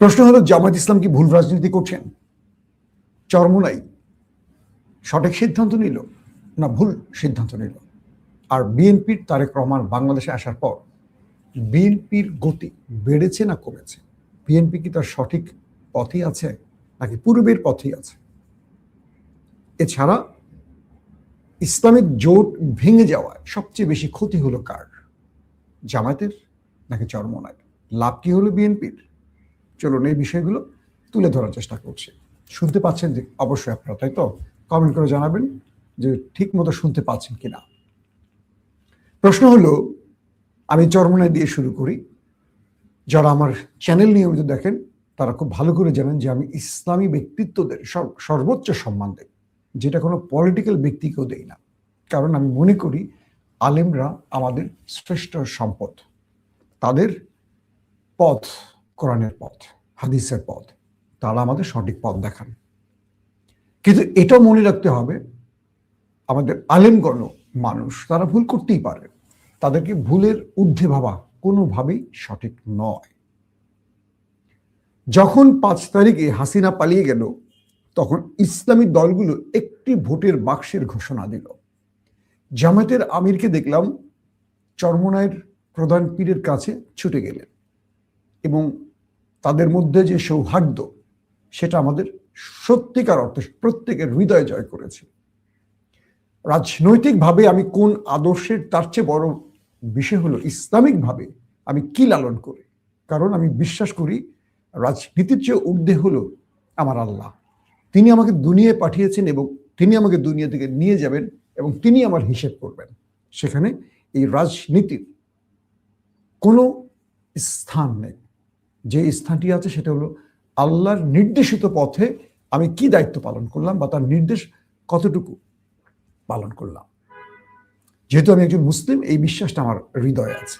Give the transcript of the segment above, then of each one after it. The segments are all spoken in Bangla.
প্রশ্ন হলো জামাত ইসলাম কি ভুল রাজনীতি করছেন? চরমোনাই সঠিক সিদ্ধান্ত নিল না ভুল সিদ্ধান্ত নিল? আর বিএনপির তারেক রহমান বাংলাদেশে আসার পর বিএনপির গতি বেড়েছে না কমেছে? বিএনপি কি তার সঠিক পথেই আছে নাকি পূর্বের পথেই আছে? এছাড়া ইসলামিক জোট ভেঙে যাওয়ায় সবচেয়ে বেশি ক্ষতি হলো কার? জামায়াতের নাকি চরমোনায় লাভ কি হলো বিএনপির? চলুন এই বিষয়গুলো তুলে ধরার চেষ্টা করছি। শুনতে পাচ্ছেন যে অবশ্যই আপনারা, তাই তো? কমেন্ট করে জানাবেন যে ঠিক মতো শুনতে পাচ্ছেন কিনা। প্রশ্ন হলো, আমি চরমনায় দিয়ে শুরু করি। যারা আমার চ্যানেল নিয়মিত দেখেন, তারা খুব ভালো করে জানেন যে আমি ইসলামী ব্যক্তিত্বদের সর্বোচ্চ সম্মান দেই। যেটা কোনো পলিটিক্যাল ব্যক্তিকেও দেই না। কারণ আমি মনে করি, আলেমরা আমাদের শ্রেষ্ঠ সম্পদ। তাদের পথ কোরআনের পথ, হাদিসের পথ, তারা আমাদের সঠিক পথ দেখান। কিন্তু এটাও মনে রাখতে হবে, আমাদের আলেমগণ মানুষ, তারা ভুল করতেই পারে। তাদেরকে ভুলের ঊর্ধ্বে ভাবা কোনোভাবেই সঠিক নয়। যখন পাঁচ তারিখে হাসিনা পালিয়ে গেল, তখন ইসলামী দলগুলো একটি ভোটের বাক্সের ঘোষণা দিল। জামাতের আমিরকে দেখলাম চরমনায়ের প্রধান পীরের কাছে ছুটে গেলেন এবং তাদের মধ্যে যে সৌহার্দ্য, সেটা আমাদের সত্যিকার অর্থে প্রত্যেকের হৃদয় জয় করেছে। রাজনৈতিকভাবে আমি কোন আদর্শের তার চেয়ে বড় বিষয় হলো ইসলামিকভাবে আমি কি লালন করি? কারণ আমি বিশ্বাস করি রাজনীতির চেয়ে ঊর্ধ্বে হলো আমার আল্লাহ। তিনি আমাকে দুনিয়ায় পাঠিয়েছেন এবং তিনি আমাকে দুনিয়া থেকে নিয়ে যাবেন এবং তিনি আমার হিসেব করবেন। সেখানে এই রাজনীতির কোনো স্থান নেই। যে স্থানটি আছে সেটা হলো আল্লাহর নির্দেশিত পথে আমি কি দায়িত্ব পালন করলাম বা তার নির্দেশ কতটুকু পালন করলাম। যেহেতু আমি একজন মুসলিম, এই বিশ্বাসটা আমার হৃদয়ে আছে।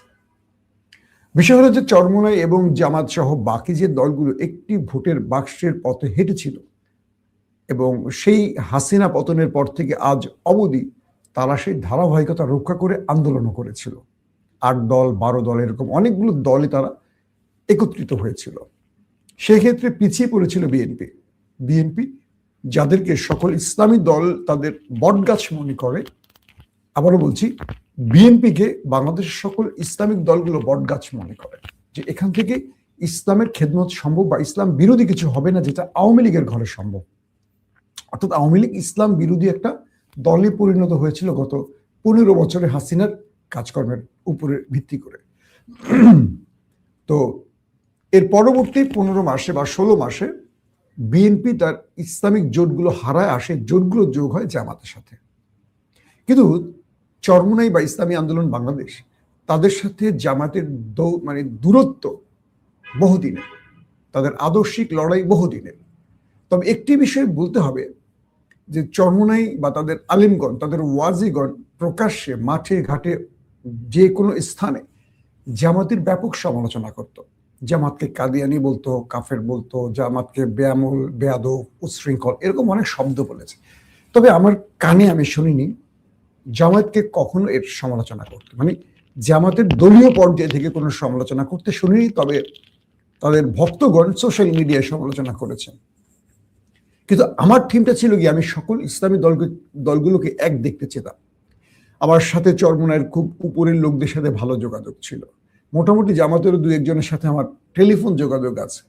বিষয় হলো যে চরমনাই এবং জামাত সহ বাকি যে দলগুলো একটি ভোটের বাক্সের পথে হেঁটেছিল এবং সেই হাসিনা পতনের পর থেকে আজ অবধি তারা সেই ধারাবাহিকতা রক্ষা করে আন্দোলনও করেছিল। আট দল, বারো দল, এরকম অনেকগুলো দলে তারা একত্রিত হয়েছিল। সেক্ষেত্রে পিছিয়ে পড়েছিল বিএনপি। বিএনপি, যাদেরকে সকল ইসলামী দল তাদের বটগাছ মনে করে, আবারও বলছি, বিএনপিকে বাংলাদেশের সকল ইসলামিক দলগুলো বটগাছ মনে করে যে এখান থেকে ইসলামের খেদমত সম্ভব বা ইসলাম বিরোধী কিছু হবে না যেটা আওয়ামী লীগের ঘরে সম্ভব। অর্থাৎ আওয়ামী লীগ ইসলাম বিরোধী একটা দলে পরিণত হয়েছিল গত পনেরো বছরে হাসিনার কাজকর্মের উপরে ভিত্তি করে। তো এর পরবর্তী পনেরো মাসে বা ষোলো মাসে বিএনপি তার ইসলামিক জোটগুলো হারায় আসে, জোটগুলো যোগ হয় জামাতের সাথে। কিন্তু চরমুনাই বা ইসলামী আন্দোলন বাংলাদেশ তাদের সাথে জামাতের দৌ- মানে দূরত্ব বহুদিনের, তাদের আদর্শিক লড়াই বহুদিনের। তবে একটি বিষয় বলতে হবে যে চরমুনাই বা তাদের আলিমগণ, তাদের ওয়াজিগণ প্রকাশ্যে, মাঠে, ঘাটে যে কোনো স্থানে জামাতের ব্যাপক সমালোচনা করত। জামাতকে কাদিয়ানি বলতো, কাফের বলতো, জামাতকে বেয়ামুল, বেয়াদব, উচ্ছৃঙ্খল এরকম অনেক শব্দ বলেছে। তবে আমার কানে আমি শুনিনি জামাতকে কখনো এর সমালোচনা করতে। মানে জামাতের দলীয় পর্যায়ে থেকে কোনো সমালোচনা করতে শুনিনি, তবে তাদের ভক্তগণ সোশ্যাল মিডিয়ায় সমালোচনা করেছেন। কিন্তু আমার থিমটা ছিল কি আমি সকল ইসলামী দলকে, দলগুলোকে এক দেখতে চেতাম। আমার সাথে চরমনায়ের খুব উপরের লোকদের সাথে ভালো যোগাযোগ ছিল। মোটামুটি জামাতেরও দু একজনের সাথে আমার টেলিফোন যোগাযোগ আছে।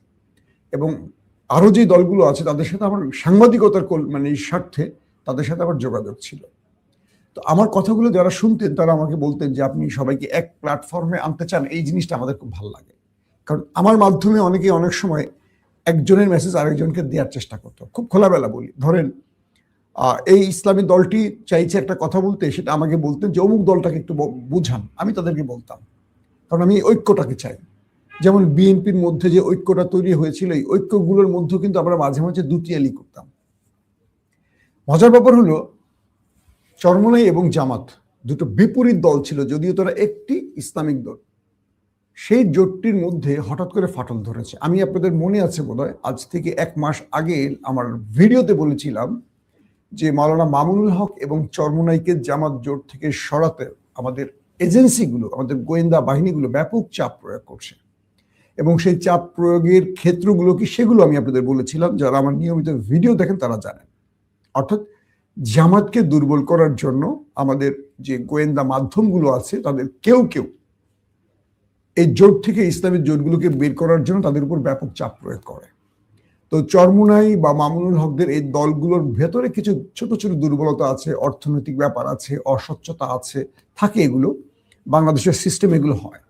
এবং আরও যে দলগুলো আছে, তাদের সাথে আমার সাংবাদিকতার মানে স্বার্থে তাদের সাথে আমার যোগাযোগ ছিল। তো আমার কথাগুলো যারা শুনতেন, তারা আমাকে বলতেন যে, আপনি সবাইকে এক প্ল্যাটফর্মে আনতে চান, এই জিনিসটা আমাদের খুব ভালো লাগে। কারণ আমার মাধ্যমে অনেকে অনেক সময় একজনের মেসেজ আরেকজনকে দেওয়ার চেষ্টা করতো। খুব খোলাবেলা বলি। ধরেন এই ইসলামী দলটি চাইছে একটা কথা বলতে, সেটা আমাকে বলতেন যে, অমুক দলটাকে একটু বুঝান। আমি তাদেরকে বলতাম। কারণ আমি ঐক্যটাকে চাই। যেমন বিএনপির মধ্যে যে ঐক্যটা তৈরি হয়েছিল, এই ঐক্যগুলোর মধ্যেও কিন্তু আমরা মাঝে মাঝে দুটিয়ালি করতাম। মজার ব্যাপার হলো, চরমনাই এবং জামাত দুটো বিপরীত দল ছিল, যদিও তারা একটি ইসলামিক দল। সেই জোটটির মধ্যে হঠাৎ করে ফাটল ধরেছে। আমি আপনাদের মনে আছে বোধহয়, আজ থেকে এক মাস আগে আমার ভিডিওতে বলেছিলাম যে মাওলানা মামুনুল হক এবং চরমনাইকে জামাত জোট থেকে সরাতে আমাদের এজেন্সিগুলো, আমাদের গোয়েন্দা বাহিনীগুলো ব্যাপক চাপ প্রয়োগ করছে। এবং সেই চাপ প্রয়োগের ক্ষেত্রগুলো কি সেগুলো আমি আপনাদের বলেছিলাম, যারা আমার নিয়মিত ভিডিও দেখেন তারা জানেন। অর্থাৎ জামাতকে দুর্বল করার জন্য আমাদের যে গোয়েন্দা মাধ্যমগুলো আছে, তাদের কেউ কেউ এই জোট থেকে ইসলামের জোটগুলোকে বের করার জন্য তাদের উপর ব্যাপক চাপ প্রয়োগ করে। তো চরমুনাই বা মামুনুল হকদের এই দলগুলোর ভেতরে কিছু ছোট ছোট দুর্বলতা আছে, অর্থনৈতিক ব্যাপার আছে, অস্বচ্ছতা আছে, থাকে এগুলো। বাংলাদেশের সিস্টেম এগুলো হয়।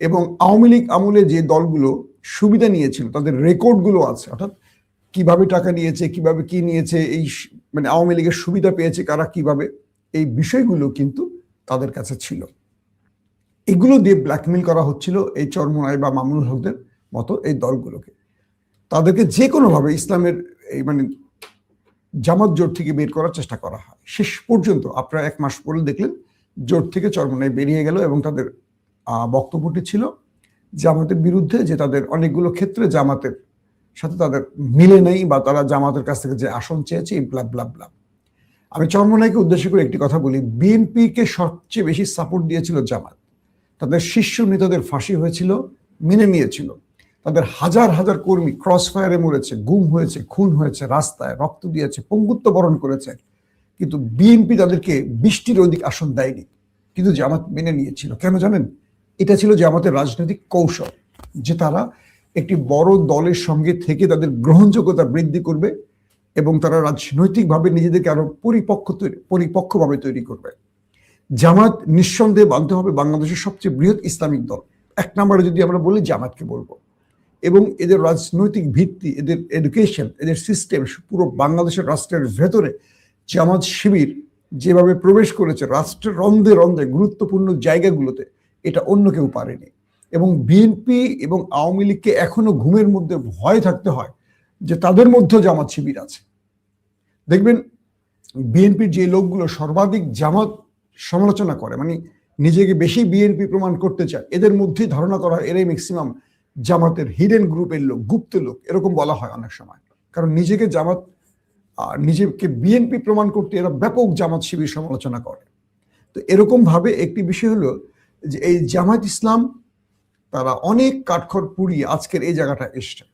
এবং আওয়ামী লীগ আমলে যে দলগুলো সুবিধা নিয়েছিল, তাদের রেকর্ডগুলো আছে, অর্থাৎ কীভাবে টাকা নিয়েছে, কীভাবে কি নিয়েছে, এই মানে আওয়ামী লীগের সুবিধা পেয়েছে কারা কীভাবে, এই বিষয়গুলো কিন্তু তাদের কাছে ছিল। এগুলো দিয়ে ব্ল্যাকমেল করা হচ্ছিল এই চরমোনাই বা মামুনুল হকদের মতো এই দলগুলোকে। তাদেরকে যে কোনোভাবে ইসলামের এই মানে জামাত জোট থেকে বের করার চেষ্টা করা হয়। শেষ পর্যন্ত, আপনারা এক মাস পরে দেখলেন জোট থেকে চরমোনাই বেরিয়ে গেল এবং তাদের বক্তব্যটি ছিল জামাতের বিরুদ্ধে যে তাদের অনেকগুলো ক্ষেত্রে জামাতের সাথে তাদের মিলে নেই বা তারা জামাতের কাছ থেকে যে আসন চেয়েছে, এই ব্লা ব্লা ব্লা আমি চরমোনাইকে উদ্দেশ্য করে একটি কথা বলি, বিএনপিকে সবচেয়ে বেশি সাপোর্ট দিয়েছিল জামাত। তাদের শীর্ষ নেতাদের ফাঁসি হয়েছিল, মেনে নিয়েছিল। তাদের হাজার হাজার কর্মী ক্রস ফায়ারে মরেছে, গুম হয়েছে, খুন হয়েছে, রাস্তায় রক্ত দিয়েছে, পঙ্গুত্ব বরণ করেছে। কিন্তু বিএনপি তাদেরকে বৃষ্টির অধিক আসন দেয়নি। কিন্তু জামাত মেনে নিয়েছিল। কেন জানেন? এটা ছিল জামাতের রাজনৈতিক কৌশল যে তারা একটি বড় দলের সঙ্গে থেকে তাদের গ্রহণযোগ্যতা বৃদ্ধি করবে এবং তারা রাজনৈতিকভাবে নিজেদেরকে আরও পরিপক্ক তৈরি পরিপক্কভাবে তৈরি করবে। জামাত নিঃসন্দেহে মানতে হবে বাংলাদেশের সবচেয়ে বৃহৎ ইসলামিক দল। এক নম্বরে যদি আমরা বলি, জামাতকে বলব। এবং এদের রাজনৈতিক ভিত্তি, এদের এডুকেশন এদের সিস্টেম পুরো বাংলাদেশের রাষ্ট্রের ভেতরে জামাত শিবির যেভাবে প্রবেশ করেছে, রাষ্ট্রের রন্ধে রন্ধে গুরুত্বপূর্ণ জায়গাগুলোতে, এটা অন্য কেউ পারেনি। এবং বিএনপি এবং আওয়ামী লীগকে এখনও ঘুমের মধ্যে ভয় থাকতে হয় যে তাদের মধ্যেও জামাত শিবির আছে। দেখবেন, বিএনপির যে লোকগুলো সর্বাধিক জামাত সমালোচনা করে মানে নিজেকে বেশি বিএনপি প্রমাণ করতে চায়, এদের মধ্যেই ধারণা করা হয় এরাই ম্যাক্সিমাম জামাতের হিডেন গ্রুপের লোক, গুপ্ত লোক, এরকম বলা হয় অনেক সময়। কারণ নিজেকে জামাত আহ, নিজেকে বিএনপি প্রমাণ করতে এরা ব্যাপক জামাত শিবির সমালোচনা করে। তো এরকম ভাবে একটি বিষয় হলো যে এই জামাত ইসলাম তারা অনেক কাঠখড় পুড়িয়ে আজকের এই জায়গাটা এসছে।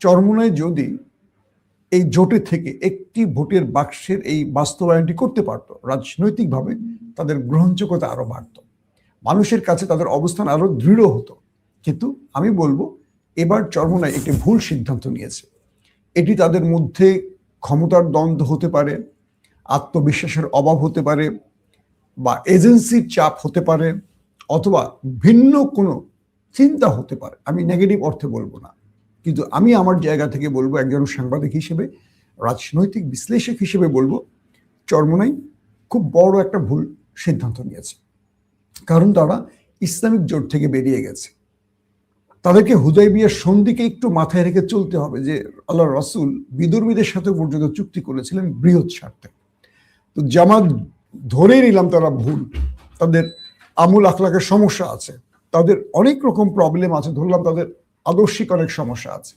চরমুনায় যদি এই জোটে থেকে একটি ভোটের বাক্সের এই বাস্তবায়নটি করতে পারতো রাজনৈতিকভাবে তাদের গ্রহণযোগ্যতা আরও বাড়ত। মানুষের কাছে তাদের অবস্থান আরও দৃঢ় হতো। কিন্তু আমি বলব এবার চরমোনাই একটি ভুল সিদ্ধান্ত নিয়েছে। এটি তাদের মধ্যে ক্ষমতার দ্বন্দ্ব হতে পারে, আত্মবিশ্বাসের অভাব হতে পারে বা এজেন্সির চাপ হতে পারে অথবা ভিন্ন কোনো চিন্তা হতে পারে। আমি নেগেটিভ অর্থে বলব না। কিন্তু আমি আমার জায়গা থেকে বলব, একজন সাংবাদিক হিসেবে, রাজনৈতিক বিশ্লেষক হিসেবে বলব, চরমোনাই খুব বড় একটা ভুল সিদ্ধান্ত নিয়েছে। কারণ তারা ইসলামিক জোট থেকে বেরিয়ে গেছে। তাদেরকে হুদয় বিয়ের সন্ধিকে একটু মাথায় রেখে চলতে হবে যে আল্লাহ রসুল বিদুর্মীদের সাথে পর্যন্ত চুক্তি করেছিলেন বৃহৎ স্বার্থে। তো জামাত ধরে নিলাম তারা ভুল। তাদের আমূল আখলাকের সমস্যা আছে। তাদের অনেক রকম প্রবলেম আছে। ধরলাম তাদের আদর্শিক অনেক সমস্যা আছে।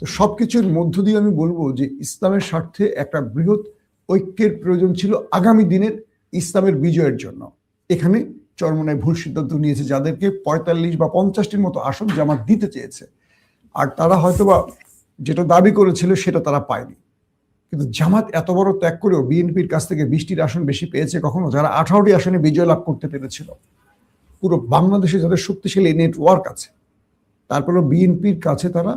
তো সব কিছুর মধ্য দিয়ে আমি বলব যে ইসলামের স্বার্থে একটা বৃহৎ ঐক্যের প্রয়োজন ছিল আগামী দিনের ইসলামের বিজয়ের জন্য। এখানে চরমনায় ভুল সিদ্ধান্ত নিয়েছে, যাদেরকে পঁয়তাল্লিশ বা পঞ্চাশটির মতো আসন জামাত দিতে চেয়েছে। আর তারা হয়তোবা যেটা দাবি করেছিল সেটা তারা পায়নি। কিন্তু জামাত এত বড় ত্যাগ করেও বিএনপির কাছ থেকে বিশটির আসন বেশি পেয়েছে কখনো, যারা আঠারোটি আসনে বিজয় লাভ করতে পেরেছিল। পুরো বাংলাদেশে যাদের শক্তিশালী নেটওয়ার্ক আছে, তারপরেও বিএনপির কাছে তারা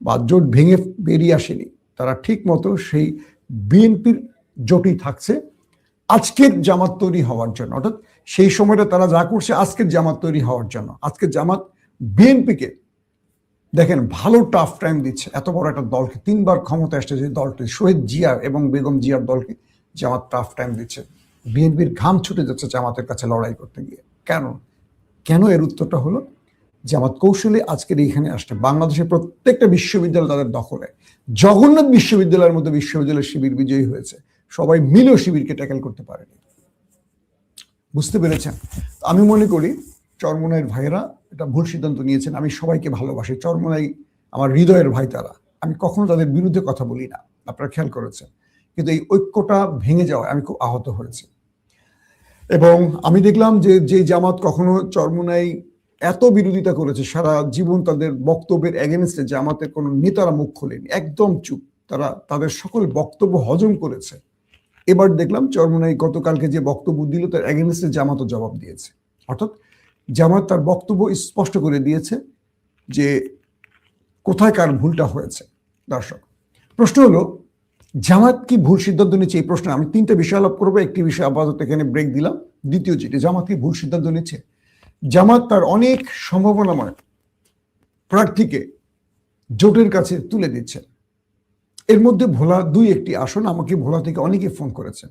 বা জোট ভেঙে বেরিয়ে আসেনি। তারা ঠিক মতো সেই বিএনপির জোটই থাকছে। আজকের জামাত তৈরি হওয়ার জন্য। অর্থাৎ সেই সময়টা তারা যা করছে আজকের জামাত তৈরি হওয়ার জন্য। আজকের জামাত বিএনপিকে দেখেন ভালো টাফ টাইম দিচ্ছে। এত বড় একটা দলকে, তিনবার ক্ষমতা আসছে যে দলটি, শহীদ জিয়া এবং বেগম জিয়ার দলকে জামাত টাফ টাইম দিচ্ছে। বিএনপির ঘাম ছুটে যাচ্ছে জামাতের কাছে লড়াই করতে গিয়ে। কেন? কেন এর উত্তরটা হলো? জামাত কৌশলে আজকের এইখানে আসছে। বাংলাদেশের প্রত্যেকটা বিশ্ববিদ্যালয় তাদের দখলে। জগন্নাথ বিশ্ববিদ্যালয়ের মধ্যে বিশ্ববিদ্যালয়ের শিবির বিজয়ী হয়েছে। সবাই মিলেও শিবিরকে ট্যাকেল করতে পারেনি। বুঝতে পেরেছেন? আমি মনে করি চরমনাইয়ের ভাইয়েরা এটা ভুল সিদ্ধান্ত নিয়েছেন। আমি সবাইকে ভালোবাসি। চরমনাই আমার হৃদয়ের ভাই তারা। আমি কখনো তাদের বিরুদ্ধে কথা বলি না। আপনারা খেয়াল করেছেন। কিন্তু এই ঐক্যটা ভেঙে যাওয়ায় আমি খুব আহত হয়েছি। এবং আমি দেখলাম যে যে জামাত কখনো চরমনাই এত বিরোধিতা করেছে, সারা জীবন তাদের বক্তব্যের এগেনস্টে জামাতের কোনো নেতারা মুখ খোলেনি। একদম চুপ। তারা, তাদের সকল বক্তব্য হজম করেছে। এবার দেখলাম চরমনাই গতকালকে যে বক্তব্য দিল, তার এগেনস্টে জামাতও জবাব দিয়েছে। অর্থাৎ জামাত তার বক্তব্য স্পষ্ট করে দিয়েছে যে কোথায় কার ভুলটা হয়েছে। দর্শক, প্রশ্ন হলো, জামাত কি ভুল সিদ্ধান্ত নিচ্ছে? এই প্রশ্নে আমি তিনটা বিষয় আলাপ করব। একটি বিষয় আপাতত এখানে ব্রেক দিলাম। দ্বিতীয় যেটি, জামাত কি ভুল সিদ্ধান্ত নিচ্ছে? জামাত তার অনেক সম্ভাবনাময় প্রার্থীকে জোটের কাছে তুলে দিচ্ছে। এর মধ্যে ভোলা দুই একটি আসন আমাকে ভোলা থেকে অনেকে ফোন করেছেন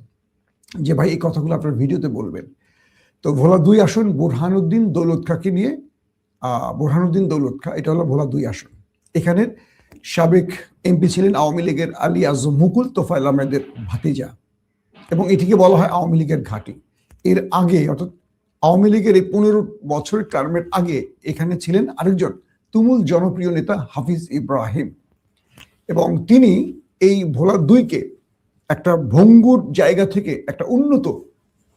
যে, ভাই, এই কথাগুলো আপনার ভিডিওতে বলবেন। তো ভোলা দুই আসন, বোরহানুদ্দিন, দৌলত খাকে নিয়ে বোরহানুদ্দিন, দৌলত খা, এটা হলো ভোলা দুই আসন। এখানের সাবেক এমপি ছিলেন আওয়ামী লীগের আলী আজম মুকুল, তোফায়েল আহমেদের ভাতিজা এবং এটিকে বলা হয় আওয়ামী লীগের ঘাঁটি। এর আগে, অর্থাৎ আওয়ামী লীগের এই পনেরো বছরের টার্মের আগে এখানে ছিলেন আরেকজন তুমুল জনপ্রিয় নেতা হাফিজ ইব্রাহিম। এবং তিনি এই ভোলা দুইকে একটা ভঙ্গুর জায়গা থেকে একটা উন্নত,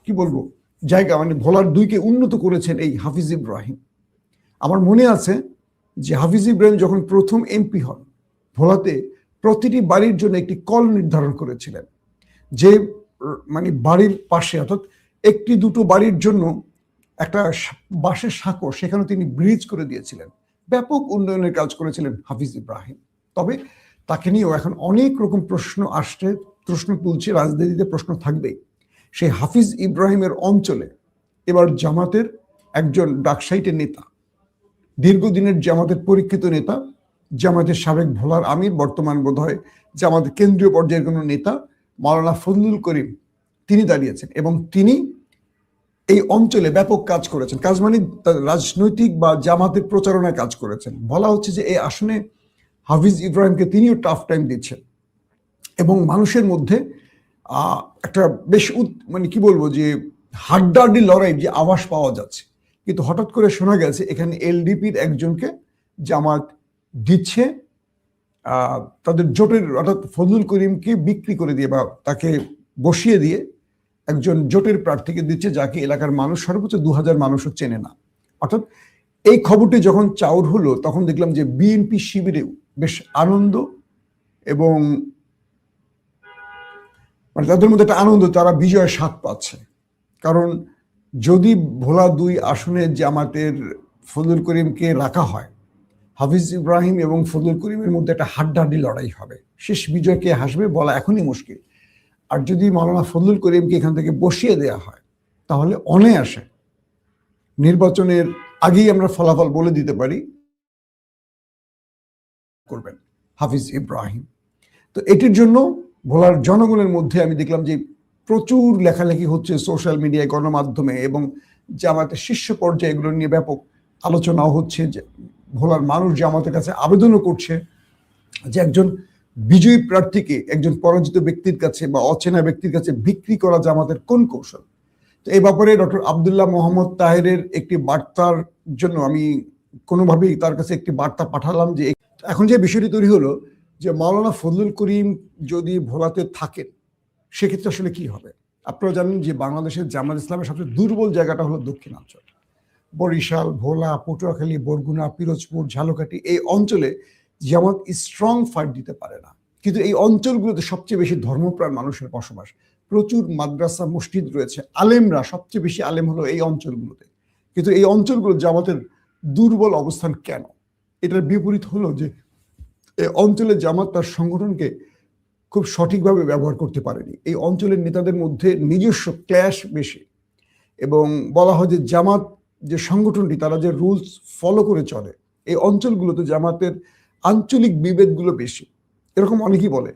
কি বলব, জায়গা মানে ভোলার দুইকে উন্নত করেছেন এই হাফিজ ইব্রাহিম। আমার মনে আছে যে হাফিজ ইব্রাহিম যখন প্রথম এমপি হন, ভোলাতে প্রতিটি বাড়ির জন্য একটি কল নির্ধারণ করেছিলেন। যে মানে বাড়ির পাশে, অর্থাৎ একটি দুটো বাড়ির জন্য একটা বাঁশের সাঁকো সেখানে তিনি ব্রিজ করে দিয়েছিলেন। ব্যাপক উন্নয়নের কাজ করেছিলেন হাফিজ ইব্রাহিম। তবে তাকে নিয়েও এখন অনেক রকম প্রশ্ন আসছে, প্রশ্ন তুলছে, রাজনীতিতে প্রশ্ন থাকবেই। সেই হাফিজ ইব্রাহিমের অঞ্চলে এবার জামাতের একজন ডাকসাইটের নেতা, দীর্ঘদিনের জামাতের পরীক্ষিত নেতা, জামাতের সাবেক ভোলার আমির, বর্তমান বোধ হয় জামাতের কেন্দ্রীয় পর্যায়ের কোনো নেতা, মাওলানা ফজলুল করিম, তিনি দাঁড়িয়েছেন এবং তিনি এই অঞ্চলে ব্যাপক কাজ করেছেন। কাজ মানে রাজনৈতিক বা জামাতের প্রচারণায় কাজ করেছেন। বলা হচ্ছে যে এই আসনে হাফিজ ইব্রাহিমকে তিনিও টাফ টাইম দিচ্ছেন। এবং মানুষের মধ্যে একটা বেশ মানে কি বলব যে, হাড্ডাহাড্ডি লড়াই যে আভাস পাওয়া যাচ্ছে। কিন্তু হঠাৎ করে শোনা গেছে, এখানে এলডিপির একজনকে জামাত দিচ্ছে তাদের জোটের, অর্থাৎ ফজলুল করিমকে বিক্রি করে দিয়ে বা তাকে বসিয়ে দিয়ে একজন জোটের প্রার্থীকে দিচ্ছে, যাকে এলাকার মানুষ সর্বোচ্চ দু হাজার মানুষও চেনে না। অর্থাৎ এই খবরটি যখন চাউর হলো, তখন দেখলাম যে বিএনপি শিবিরেও বেশ আনন্দ এবং মানে তাদের মধ্যে একটা আনন্দ, তারা বিজয়ের স্বাদ পাচ্ছে। কারণ যদি ভোলা দুই আসনে জামাতের ফজলুল করিমকে রাখা হয়, হাফিজ ইব্রাহিম এবং ফজলুল করিমের মধ্যে একটা হাড্ডাহাড্ডি লড়াই হবে। শেষ বিজয় কে হাসবে বলা এখনই মুশকিল। আর যদি মাওলানা ফজলুল করিমকে এখান থেকে বসিয়ে দেওয়া হয়, তাহলে অনায়াসে নির্বাচনের আগেই আমরা ফলাফল বলে দিতে পারি। করবেন, হাফিজ ইব্রাহিম। তো এটির জন্য ভোলার জনগণের মধ্যে আমি দেখলাম যে প্রচুর লেখালেখি হচ্ছে সোশ্যাল মিডিয়ায়, গণমাধ্যমে এবং জামাতের শীর্ষ পর্যায়ে এগুলো নিয়ে ব্যাপক আলোচনাও হচ্ছে যে ভোলার মানুষ জামাতের কাছে আবেদনও করছে যে একজন বিজয়ী প্রার্থীকে, একজন পরাজিত ব্যক্তির কাছে বা অচেনা ব্যক্তির কাছে বিক্রি করা জামাতের কোন কৌশল? তো এই ব্যাপারে ডক্টর আবদুল্লাহ মোহাম্মদ তাহেরের একটি বার্তার জন্য আমি কোনোভাবেই তার কাছে একটি বার্তা পাঠালাম যে এখন যে বিষয়টি তৈরি হলো যে মাওলানা ফজলুল করিম যদি ভোলাতে থাকেন, সেক্ষেত্রে আসলে কি হবে? আপনারা জানেন যে বাংলাদেশের জামাত ইসলামের সবচেয়ে দুর্বল জায়গাটা হলো দক্ষিণাঞ্চল। বরিশাল, ভোলা, পটুয়াখালী, বরগুনা, পিরোজপুর, ঝালকাঠি এই অঞ্চলে জামাত স্ট্রং ফাইট দিতে পারে না। কিন্তু এই অঞ্চলগুলোতে সবচেয়ে বেশি ধর্মপ্রাণ মানুষের বসবাস। প্রচুর মাদ্রাসা, মসজিদ রয়েছে। আলেমরা সবচেয়ে বেশি আলেম হলো এই অঞ্চলগুলোতে। কিন্তু এই অঞ্চলগুলো জামাতের দুর্বল অবস্থান কেন? এটার বিপরীত হলো যে এই অঞ্চলে জামাত তার সংগঠনকে খুব সঠিকভাবে ব্যবহার করতে পারেনি। এই অঞ্চলের নেতাদের মধ্যে নিজস্ব ক্ল্যাশ বেশি এবং বলা হয় যে জামাত যে সংগঠনটি, তারা যে রুলস ফলো করে চলে, এই অঞ্চলগুলোতে জামাতের আঞ্চলিক বিভেদগুলো বেশি। এরকম অনেকেই বলে।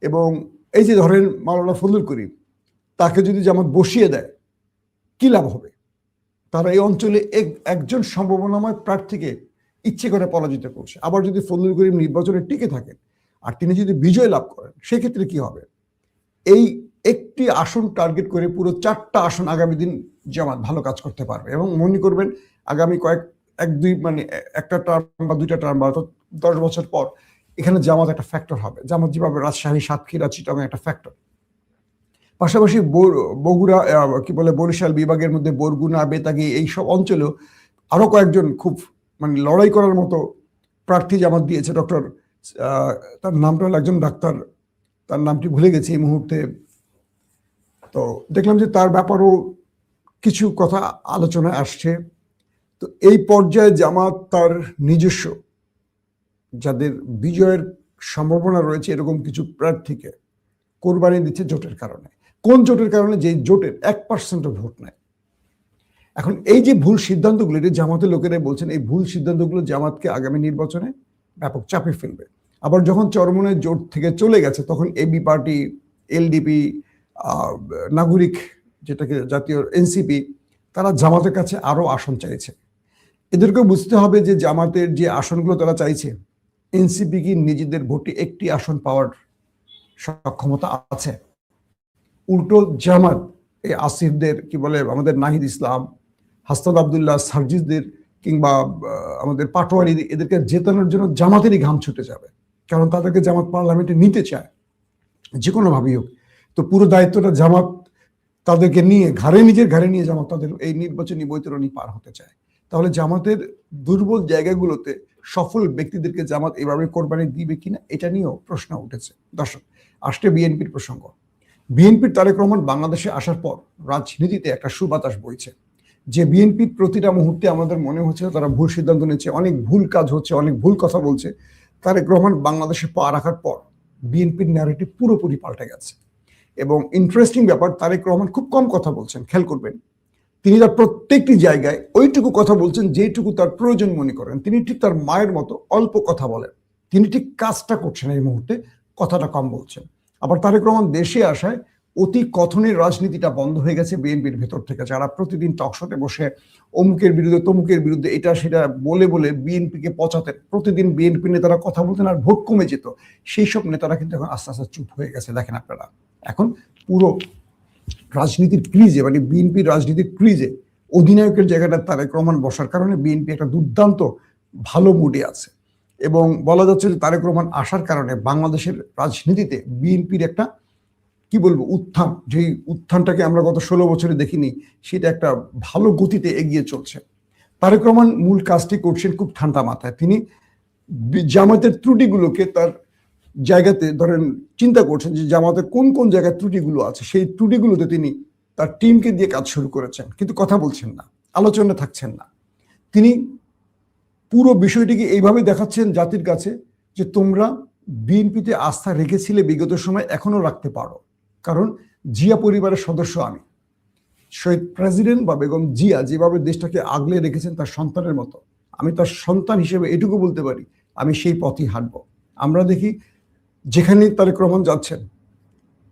এবং এই যে ধরেন মাওলানা ফজলুল করিম, তাকে যদি জামাত বসিয়ে দেয়, কি লাভ হবে? তারা এই অঞ্চলে এক- একজন সম্ভাবনাময় প্রার্থীকে ইচ্ছে করে পরাজিত করছে। আবার যদি ফজলুল করিম নির্বাচনে টিকে থাকেন আর তিনি যদি বিজয় লাভ করেন, সেক্ষেত্রে কি হবে? এই একটি আসন টার্গেট করে পুরো চারটা আসন আগামী দিন জামাত ভালো কাজ করতে পারবে এবং মনে করবেন, আগামী কয়েক, এক, দুই মানে একটা টার্ম বা দুইটা টার্ম বা দশ বছর পর এখানে জামাত একটা ফ্যাক্টর হবে। জামাত যেভাবে রাজশাহী, সাতক্ষীরা চিটং একটা ফ্যাক্টর পাশাপাশি বগুড়া কি বলে বরিশাল বিভাগের মধ্যে বরগুনা, বেতাগি এইসব অঞ্চলেও আরও কয়েকজন খুব মানে লড়াই করার মতো প্রার্থী জামাত দিয়েছে ডক্টর তার নামটা হলো একজন ডাক্তার, তার নামটি ভুলে গেছি এই মুহূর্তে। তো দেখলাম যে তার ব্যাপারও কিছু কথা আলোচনায় আসছে। তো এই পর্যায়ে জামাত তার নিজস্ব, যাদের বিজয়ের সম্ভাবনা রয়েছে এরকম কিছু প্রার্থীকে কোরবানি দিচ্ছে জোটের কারণে। কোন জোটের কারণে? যে জোটের এক পার্সেন্টও ভোট নেয়। এখন এই যে ভুল সিদ্ধান্তগুলো এটি জামাতের লোকেরাই বলছেন, এই ভুল সিদ্ধান্তগুলো জামাতকে আগামী নির্বাচনে ব্যাপক চাপে ফেলবে। আবার যখন চরমনের জোট থেকে চলে গেছে, তখন এবি পার্টি এলডিপি নাগরিক যেটাকে জাতীয় এনসিপি তারা জামাতের কাছে আরও আসন চাইছে। এদেরকে বুঝতে হবে যে জামাতের যে আসনগুলো তারা চাইছে এনসিপি কি নিজেদের ভোটে একটি আসন পাওয়ার সক্ষমতা আছে? উল্টো জামাত, এই আসিফদের কি বলে, আমাদের নাহিদ ইসলাম হাস্তাদ আবদুল্লাহ সার্জিসদের কিংবা আমাদের পাটোয়ারি এদেরকে জেতানোর জন্য জামাতেরই ঘাম ছুটে যাবে। কারণ তাদেরকে জামাত পার্লামেন্টে নিতে চায়। যে কোনোভাবেই হোক। তো পুরো দায়িত্বটা জামাত তাদেরকে নিয়ে, ঘাড়ে, নিজের ঘাড়ে নিয়ে জামাত তাদের এই নির্বাচনী বৈতরণী পার হতে চায়। তাহলে জামাতের দুর্বল জায়গাগুলোতে সফল ব্যক্তিদেরকে জামাত এভাবে কোরবানি দিবে কিনা, এটা নিয়েও প্রশ্ন উঠেছে। দর্শক, আসছে বিএনপির প্রসঙ্গ। বিএনপির তারেক রহমান বাংলাদেশে আসার পর রাজনীতিতে একটা সুবাতাস বইছে। যে বিএনপির প্রতিটা মুহূর্তে আমাদের মনে হচ্ছে তারা ভুল সিদ্ধান্ত নিচ্ছে, অনেক ভুল কাজ হচ্ছে, অনেক ভুল কথা বলছে, তারেক রহমান বাংলাদেশে পা রাখার পর বিএনপির ন্যারেটিভ পুরোপুরি পাল্টে গেছে। এবং ইন্টারেস্টিং ব্যাপার, তারেক রহমান খুব কম কথা বলছেন, খেয়াল করবেন। তিনি তার প্রত্যেকটি জায়গায় ওইটুকু কথা বলছেন যেটুকু তার প্রয়োজন মনে করেন। তিনি ঠিক তার মায়ের মতো অল্প কথা বলেন। তিনি ঠিক কাজটা করছেন এই মুহূর্তে, কথাটা কম বলছেন। আবার তারেক রহমান দেশে আসায় অতি কথনের রাজনীতিটা বন্ধ হয়ে গেছে বিএনপির ভেতর থেকে। যারা প্রতিদিন টকশোতে বসে অমুকের বিরুদ্ধে, তমুকের বিরুদ্ধে, এটা সেটা বলে বলে বিএনপিকে পচাতেন প্রতিদিন বিএনপি নেতারা কথা বলতেন আর ভোট কমে যেত সেই সব নেতারা কিন্তু এখন আস্তে আস্তে চুপ হয়ে গেছে, দেখেন আপনারা। এখন পুরো রাজনীতির ক্রিজে মানে বিএনপির রাজনীতির ক্রিজে অধিনায়কের জায়গাটা তারেক রহমান বসার কারণে বিএনপি একটা দুর্দান্ত ভালো মুডে আছে। এবং বলা যাচ্ছে যে তারেক রহমান আসার কারণে বাংলাদেশের রাজনীতিতে বিএনপির একটা কি বলব, উত্থান যে উত্থানটাকে আমরা গত ষোলো বছরে দেখিনি, সেটা একটা ভালো গতিতে এগিয়ে চলছে। তারেক রহমান মূল কাজটি করছেন খুব ঠান্ডা মাথায়। তিনি জামাতের ত্রুটিগুলোকে তার জায়গাতে ধরেন চিন্তা করছেন যে জামাতের কোন কোন জায়গায় ত্রুটিগুলো আছে, সেই ত্রুটিগুলোতে তিনি তার টিমকে দিয়ে কাজ শুরু করেছেন। কিন্তু কথা বলছেন না আলোচনা থাকছেন না। তিনি পুরো বিষয়টিকে এইভাবে দেখাচ্ছেন জাতির কাছে যে তোমরা বিএনপিতে আস্থা রেখেছিলে বিগত সময় এখনও রাখতে পারো। কারণ জিয়া পরিবারের সদস্য আমি। শহীদ প্রেসিডেন্ট বা বেগম জিয়া যেভাবে দেশটাকে আগলে রেখেছেন তার সন্তানের মতো, আমি তার সন্তান হিসেবে এটুকু বলতে পারি, আমি সেই পথই হাঁটব। আমরা দেখি যেখানে তারেক রহমান যাচ্ছেন,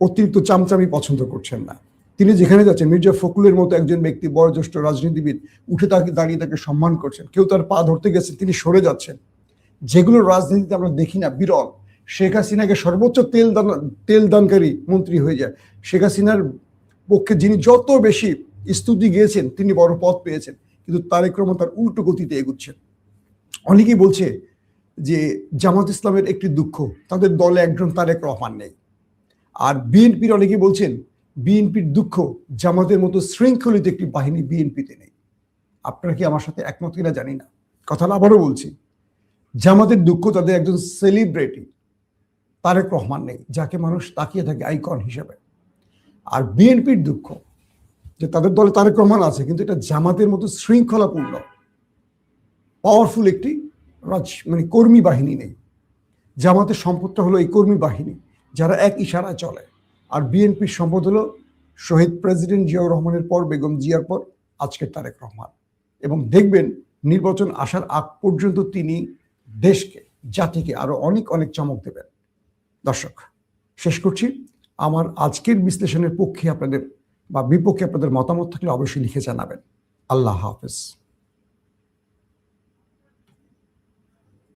অতিরিক্ত চামচামি পছন্দ করছেন না। তিনি যেখানে যাচ্ছেন, মির্জা ফখরুলের মতো একজন ব্যক্তি বয়োজ্যেষ্ঠ রাজনীতিবিদ, উঠে তাকে দাঁড়িয়ে তাকে সম্মান করছেন, কেউ তার পা ধরতে গেছে, তিনি সরে যাচ্ছেন। যেগুলো রাজনীতিতে আমরা দেখি না, বিরল। শেখ হাসিনাকে সর্বোচ্চ তেল দান, তেল দানকারী মন্ত্রী হয়ে যায়। শেখ হাসিনার পক্ষে যিনি যত বেশি স্তুতি গিয়েছেন, তিনি বড় পদ পেয়েছেন। কিন্তু তারেক রহমান তার উল্টো গতিতে এগুচ্ছেন। অনেকেই বলছে যে জামাত ইসলামের একটি দুঃখ, তাদের দলে একজন তারেক রহমান নেই। আর বিএনপির অনেকেই বলছেন, বিএনপির দুঃখ, জামাতের মতো শৃঙ্খলিত একটি বাহিনী বিএনপিতে নেই। আপনারা কি আমার সাথে একমত কিনা জানি না। কথাটা আবারও বলছি, জামাতের দুঃখ তাদের একজন সেলিব্রিটি তারেক রহমান নেই, যাকে মানুষ তাকিয়ে থাকে আইকন হিসেবে। আর বিএনপির দুঃখ, যে তাদের দলে তারেক রহমান আছে, কিন্তু এটা জামাতের মতো শৃঙ্খলাপূর্ণ পাওয়ারফুল একটি রাজ মানে কর্মী বাহিনী নেই। জামাতের সম্পদটা হলো এই কর্মী বাহিনী, যারা এক ইশারায় চলে। আর বিএনপির সম্পদ হলো শহীদ প্রেসিডেন্ট জিয়াউর রহমানের পর, বেগম জিয়ার পর, আজকের তারেক রহমান। এবং দেখবেন, নির্বাচন আসার আগ পর্যন্ত তিনি দেশকে, জাতিকে আরও অনেক অনেক চমক দেবেন। দর্শক, শেষ করছি। আমার আজকের বিশ্লেষণের পক্ষে আপনাদের বা বিপক্ষে আপনাদের মতামত থাকলে অবশ্যই লিখে জানাবেন। আল্লাহ হাফেজ।